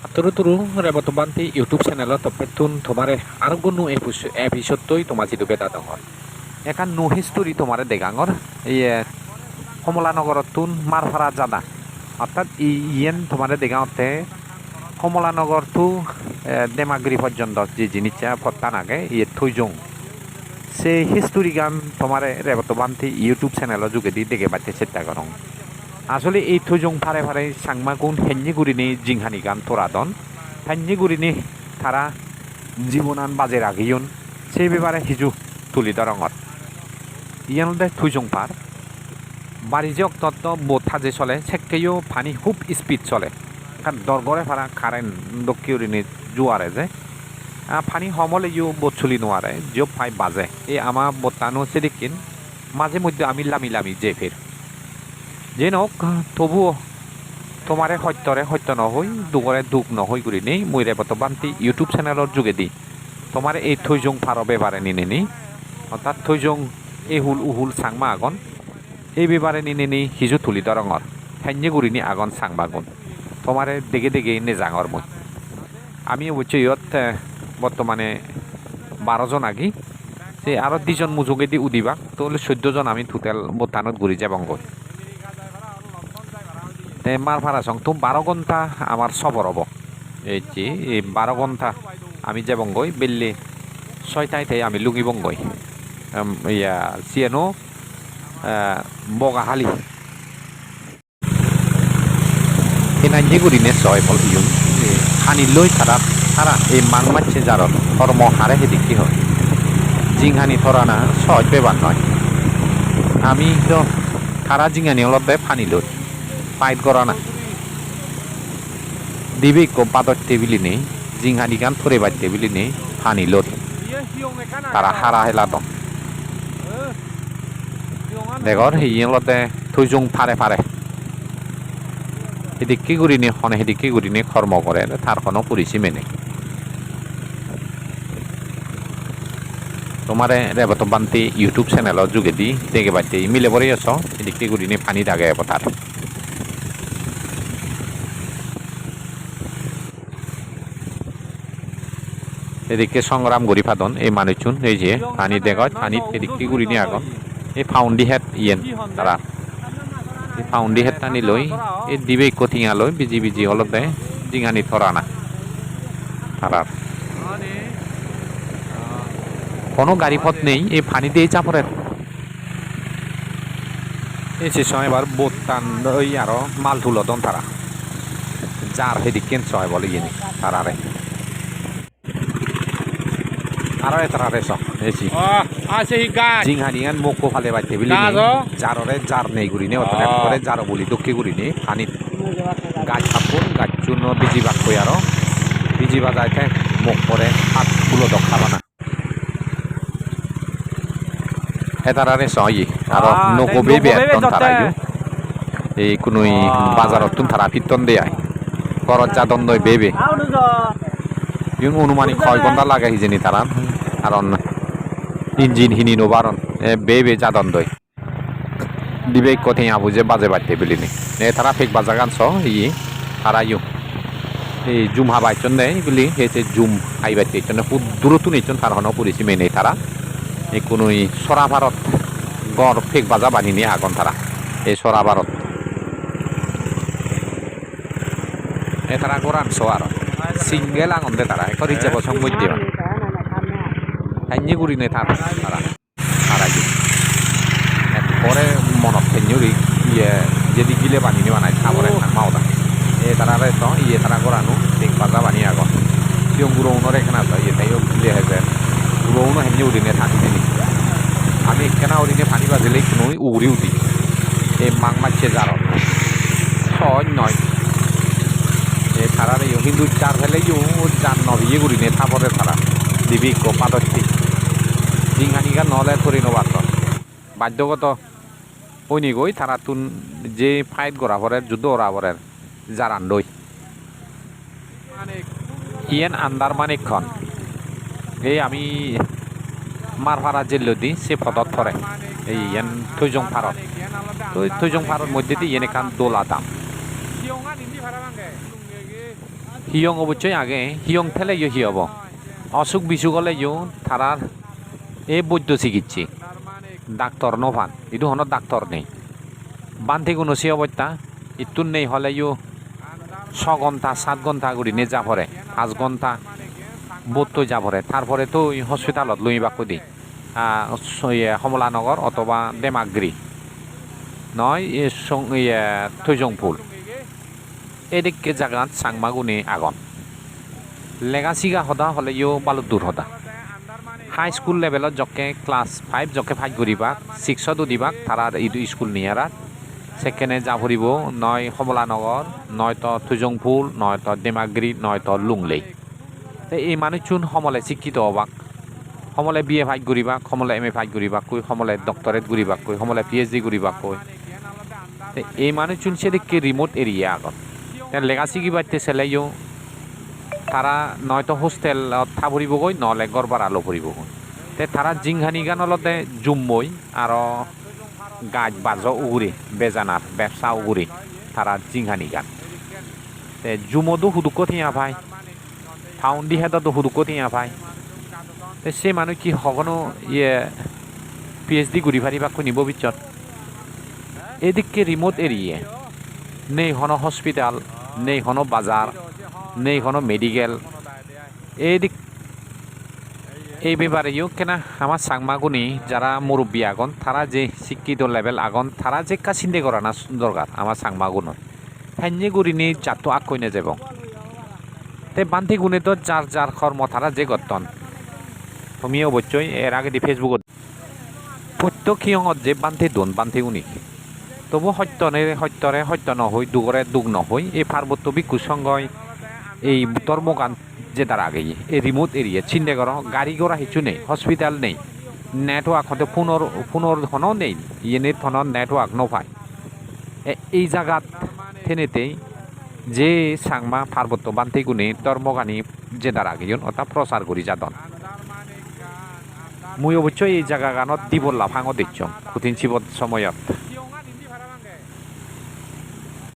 Turu turu rebo banti YouTube channel to petun tomare argunu episode toi tomaji du beta dongor. Ekan nu history tomare degangor iye কমলানগরতুন মারফারা জাদা অর্থাৎ yen তোমাদের দেখাতে Kamalanagar two দেমাগিরি পর্যন্ত যে জিনিসটা ফত্তান আগে ইয়ে থুইজং সে হিস্টোরি গান তোমার রেবতবান্তি ইউটিউব চ্যানেল যোগেদি দেখে পাচ্ছে চেষ্টা করং আসলে এই থুইজং ফারে ফারে সাংমাগুন হেঞ্জিগুড়িনি জিংহানি গান তোরাদন হেঞ্জিগুড়িনি তারা জীবনান বাজে রাগিয়ন, সেই ব্যাপারে হিজু তুলি দরঙত। ইয়ানদে থুইজং পার বাণিজ্য তত্ত্ব বোথা যে চলে সেকেও পানি খুব স্পিড চলে। কারণ দরগরে ফারা কারেন্ট দক্ষিণী জোয়ারে যে। পানি সমলে ইউ বোট চলি নোৱাৰে জিঅ' ফাইভ বাজে। এই আমাৰ বতানো চেদিকিন মাজে মধ্যে আমি লামি লামি যে ফের। যে নহওক তবুও তোমাৰে সত্যৰে সত্য নহৈ দুগৰে দুখ নহৈ কৰি নি মই বৰ্তমানটি ইউটিউব চেনেলৰ যোগেদি। তোমাৰ এই থৈজং ফাৰৰ বেবাৰে নিনে নি। অৰ্থাৎ থৈজং এহুল উহুল চাংমা আগন, এই বেবারে নিনে নি হিজু তুলি দরঙর হেঞ্জে গুড়িনি আগন সাংবাগুন তোমারে দেখে দেখে নে জাঙর মই। আমি অবশ্য ইয়ত বর্তমানে বারোজন আগি। সে আরও দুজন মুজুগেদি উদিবা, তাহলে চোদ্দজন আমি টোটাল বোতানত ঘুরি যাবং গই তে মার ভাড়া সং তো বারো ঘণ্টা আমার সবর হব। এই যে বারো ঘণ্টা আমি যে যাবং গই বেললে ছয়টাইতে আমি লুগিবং গই উম, ইয়া সিয়েনো বগাহালি এনাই গুরিনে সয় ফল ইউন হানি লই তারা তারা এই মান মাচ্ছে যারত কর্ম হারে হেদিকি হয়? জিংহানি থরানা সহজ বেবার নয় আমি তো তারা জিঙানি অলপ বে ফানি লই ফাইট করা না। দিবি কো পাদর টেবিলি নেই, জিংহানি গান থরে বাই টেবিলি নেই ফানি লই তারা হারা হেলা দম। দেখৰ সিহঁতে থৈজোং ফাৰে ফাৰে। সেদিকে গুৰিনি খনে সেদিকে গুৰিনি কৰ্ম কৰে থাৰখনো কৰিছি মেনে। তোমাৰে ৰেবত বান্তি ইউটিউব চেনেলৰ যোগেদি দেখে পাইতে মিলে পৰি আছ সেদিকে গুৰিনি পানী থাকে পথাৰ এদিকে সংগ্রাম গরি ফাদন এই মানুষজন এই যে পানি দেখত পানিত এদিকে গুৰিনি আগত এই ফাউণ্ডি হেট ইয়েন তারা। এই ফাউণ্ডি হেট টানি লৈ এই দিবে কঠিঙা লৈ বিজি বিজি অলপ দে জিঙানি থৰা না। তারার। কোনো গাড়ি পথ নেই, এই পানি দিয়ে চাপরের। এই সময় এবার বোট টান ওই আরও মাল তুলতন তারা। যার হেদিকেন সয় বলে ইয়ে নি তারারে। আরও এতারে সব এসি Oh, ah sehingga জিংহানিয়ান মকো ফালে বাইতে বিলি না? গো। জাররে জার নেই গুরিনে অতনে অ। করে জার বলি দক্ষি গুরিনে পানিত গাছ থাকুন গাছ চূর্ণ বিজি বাক কই আরও। বিজি বাজাইতে মুখ করে হাত ফুলো দক্ষাবা না এতারারে সহি আর আ, নকো এই বেবে নকো বেবে একদম তারা এই কোনোই বাজারত তুন তারা ফিতন দেয় করত যাদন দই বেবে yung অনুমানিক ছয় ঘণ্টা লাগে সিজনী তারা কারণ ইঞ্জিন হিনি নোবারন বেবে যাদন দই। দিবে কথে আবুজে বাজে বাড়তে বিলিনি। এ তারা ফেক বাজা গান স ই তারা ইউ। এই জুম হাবাইচন দেয় বিলি। হেছে জুম আইবাইতে চন খুব দূরতু নিচন তার হন পুলিশি মেনে তারা। এই কোনো সরা ভারত গড় ফেক বাজা বানিনি আগন তারা। এই সরা ভারত। এ তারা গোরান সো আর। সিঙ্গেল আঙন দে তারা এখন রিজার্ভ সম্মত দিবা হাইনি গুড়িনে তার তারা তারা কি পরে মনত ফেঞ্জুরি ইয়ে যদি গিলে বানিনি বানাই খাবরে খান মাওদা এ তারা রে তো ইয়ে তারা গোরানো দেখ বাজা বানি আগন সিং গুরো উনরে এখানে আছে ইয়ে তাইও গিলে হেছে গুরো উনো হেঞ্জি উড়িনে থাকি নি আমি এখানে উড়িনে পানি বাজিলে কোনো উড়ি উঠি এই মাং মাছে জারত ছয় নয় তারার ইউ কিন্তু চার ফেলে ইউ জান নভিয়ে গুড়িনে থাপরে তারা দিবি কো পাদত্তি জিংহানিকা নলে থরি নবাত বাধ্যগত ওইনি গই তারা তুন যে ফাইট করা পরের যুদ্ধ করা পরের জারান দই ইয়েন আন্দার মানিকখন এই আমি মারফারা জেল দি সে পদত ধরে এই ইয়েন থৈজং ফারত তো থৈজং ফারত মধ্যে দিয়ে ইয়েন এখান দোলা দাম। হিয়ং অবশ্যই আগে, হিয়ং ঠেলে ইয়ে হিয়ব। অসুখ বিসুখ হলে ইউ তারার এ বৈদ্য চিকিৎসি। ডাক্তার নভান ইদু হন ডাক্তার নেই। বান্তি কোনো সে অবস্থা ইতুন নেই হলে ইউ ছ ঘণ্টা সাত ঘণ্টা করে নে যা পরে পাঁচ ঘণ্টা বোধ যা পরে তারপরে তো হসপিটালত লই বাকো দি কমলানগর অথবা দেমাগ্রি নয় এ সং ইয়ে থৈজংপুল এদিকে জাগাত সাংমাগুনি আগন। লেগাচিগা সদা হলে ইও বালু দূর সদা। হাই স্কুল লেভেলত জকে ক্লাছ ফাইভ জকে ফাইভ কৰিবাক ছিক্সতো দিবাক তাৰাৰ এইটো স্কুল নিয়াৰাত ছেকেণ্ডে যা ফুৰিব, নয় কমলানগৰ নয়তো থুজংফুল নয়তো ডেমাগ্ৰী নয়তো লুংলেই। তে এই মানুহচোন সমলে শিক্ষিত হবাক। সমলে বি এ ফাইট কৰিবাক, সমলে এম এ ফাইট কৰিবাক কৈ সমলে ডক্টৰেট কৰিবাক কৈ সমলে পি এইচ ডি কৰিবাক কৈ এই মানুহচোন সেদিকে রিমোট এরিয়া আগত তে লেগাসি কিবা চেলাইও তারা নয়তো হোস্টেলত থাবরিবগৈ নহলে গড়বার আলো ফুরিবগৈ তে তারা জিংহানি গান অলতে জুম্মই, আর গাছ বাজ উগুরি, বেজানার ব্যবসা উগুরি, তারা জিংহানি গান। তে জুমদো হুদুক থিয়া ভাই, ফাউন্ডি হেদতো হুদুক থিয়া ভাই। তে সে মানুষ কি হগনো ইয়ে পি এইচ ডি ফারিবা নিব বিচত? এদিকে রিমোট এরিয়ে, নেই হনো হসপিটাল নেই হনো বাজার, নেই হনো মেডিকেল এইদিক এই ব্যাপারেও কেনা আমার সাংমাগুনি, যারা মুরব্বী আগন, তারা যে শিক্ষিত লেভেল আগন, তারা যে কা চিন্তা করা না দরকার আমার সাংমাগুনর। ফ্যান্যে গুড়িনি চাতো আগ কইনে যাব তে বান্তি গুণে তো যার যার কর্ম তারা যে গতন তুমি অবশ্যই এর আগে ফেসবুকত প্রত্যেক যে বান্তি দোন, বান্তি উনি তবু সত্যনে সত্যৰে সত্য নহৈ, দুগৰে দুগ নহৈ, এই পার্বত্য ভিক্ষু সংঘই এই ধর্মগান যে তার আগে এই রিমোট এরিয়া চিন্তা করো গাড়ি ঘোড়া কিছু নেই হসপিটাল নেই নেটওয়ার্ক হতে পুনর পুনর ধন নেই ইয়েনের ধন নেটওয়ার্ক নপায় এই জায়গাত থেনেতেই যে সাংমা পার্বত্য বান্তি গুণে ধর্মগানি যে তার আগে অর্থাৎ প্রচার করি যাদন। মুই অবশ্যই এই জায়গা গানত দিব লাফাঙত দিচ্ছ কুতিন শিবত সময়ত।